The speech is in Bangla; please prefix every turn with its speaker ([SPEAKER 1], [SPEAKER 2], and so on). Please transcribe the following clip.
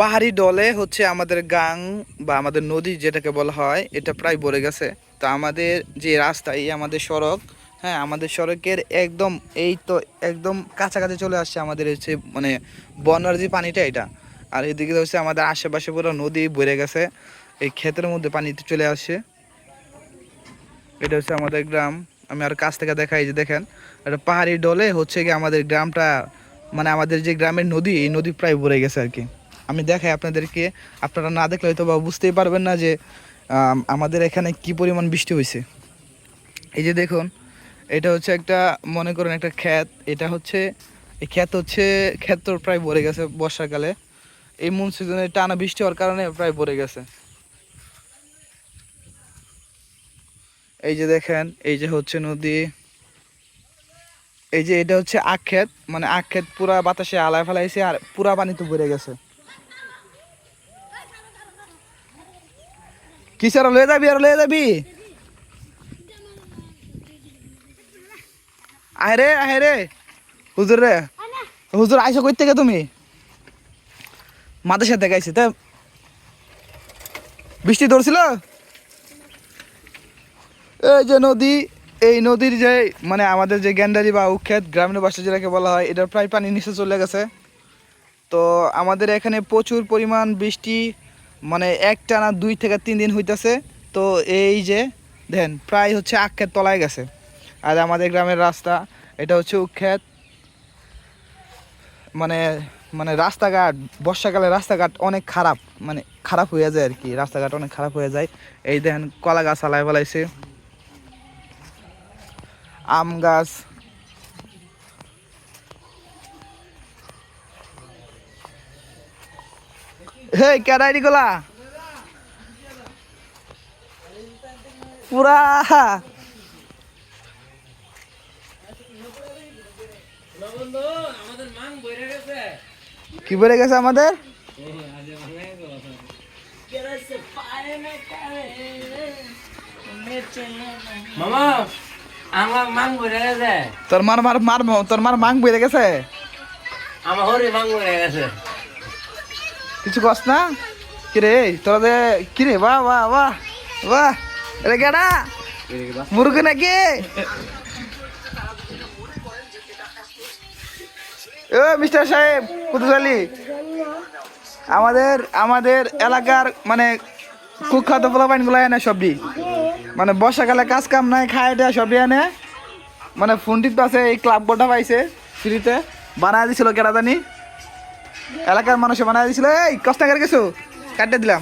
[SPEAKER 1] পাহাড়ি ডলে হচ্ছে আমাদের গাং বা আমাদের নদী যেটাকে বলা হয়, এটা প্রায় ভরে গেছে। তো আমাদের যে রাস্তা, এই আমাদের সড়ক হ্যাঁ আমাদের সড়কের একদম, এই তো একদম কাছাকাছি চলে আসছে আমাদের হচ্ছে মানে বন্যার যে পানিটা এটা। আর এদিকে হচ্ছে আমাদের আশেপাশে পুরো নদী ভরে গেছে। এই ক্ষেতের মধ্যে পানি চলে আসছে। এটা হচ্ছে আমাদের গ্রাম। আমি আর কাছ থেকে দেখাই যে দেখেন এটা পাহাড়ি ডলে হচ্ছে কি আমাদের গ্রামটা মানে আমাদের যে গ্রামের নদী, এই নদী প্রায় ভরে গেছে আর কি। আমি দেখাই আপনাদেরকে। আপনারা না দেখলে হয়তো বা বুঝতেই পারবেন না যে আমাদের এখানে কি পরিমাণ বৃষ্টি হয়েছে। এই যে দেখুন, এটা হচ্ছে একটা, মনে করেন একটা ক্ষেত। এটা হচ্ছে, এই ক্ষেত হচ্ছে, ক্ষেত তো প্রায় ভরে গেছে বর্ষাকালে এই মন সিজনে টানা বৃষ্টি হওয়ার কারণে প্রায় ভরে গেছে। এই যে দেখেন, এই যে হচ্ছে নদী। এই যে এটা হচ্ছে আখ ক্ষেত। মানে আখ পুরা বাতাসে আলায় ফেলাইছে আর পুরা পানি তো ভরে গেছে। কিসের লয়ে যাবি আর লয়ে যাবি? আহে রে আহে রে। হুজুর রে, হুজুর আইসো কই থেকে তুমি? মাদের সাথে গাইছে তা। বৃষ্টি ধরছিল? এই যে নদী, এই নদীর যে মানে আমাদের যে গ্যান্ডারি বা উক্ষেত গ্রামীণ ভাষা যেটাকে বলা হয়, এটার প্রায় পানি নিচে চলে গেছে। তো আমাদের এখানে প্রচুর পরিমাণ বৃষ্টি মানে একটানা দুই থেকে তিন দিন হইতাছে, তো এই যে দেখেন, প্রায় হচ্ছে আক্ষেত তলায় গেছে। আর আমাদের গ্রামের রাস্তা, এটা হচ্ছে উক্ষেত মানে মানে রাস্তাঘাট, বর্ষাকালে রাস্তাঘাট অনেক খারাপ মানে খারাপ হয়ে যায় আর কি, রাস্তাঘাট অনেক খারাপ হয়ে যায়। এই দেখেন কলা গাছ আলায় ফেলাইছে। আম গাছ হে কেডাইরি গোলা? পুরা। কি বলে গেছে আমাদের?
[SPEAKER 2] বইরে
[SPEAKER 1] তোর মার মার মার তোর মার মাং বেড়ে গেছে?
[SPEAKER 2] আমার হরি মাং বইরে গেছে।
[SPEAKER 1] কিছু কস না? কিরে তোরা দে কিরে, বাহ বাহ বাহ এটা কেডা মুরগি নাকি? ও মিস্টার সাহেব কুতুশালী আমাদের আমাদের এলাকার মানে কুখ্যাত পোলাপাইনগুলো এনে সবজি। মানে বর্ষাকালে কাজ কাম নাই, খায় দেয়, সবজি এনে। মানে ফোনটির পাশে এই ক্লাব বোর্ডটা পাইছে, ফ্রিতে। বানায় দিছিল কেরা জানি। এলাকার মানুষে বানায় দিছিল এই করে গেছো? কাটতে দিলাম।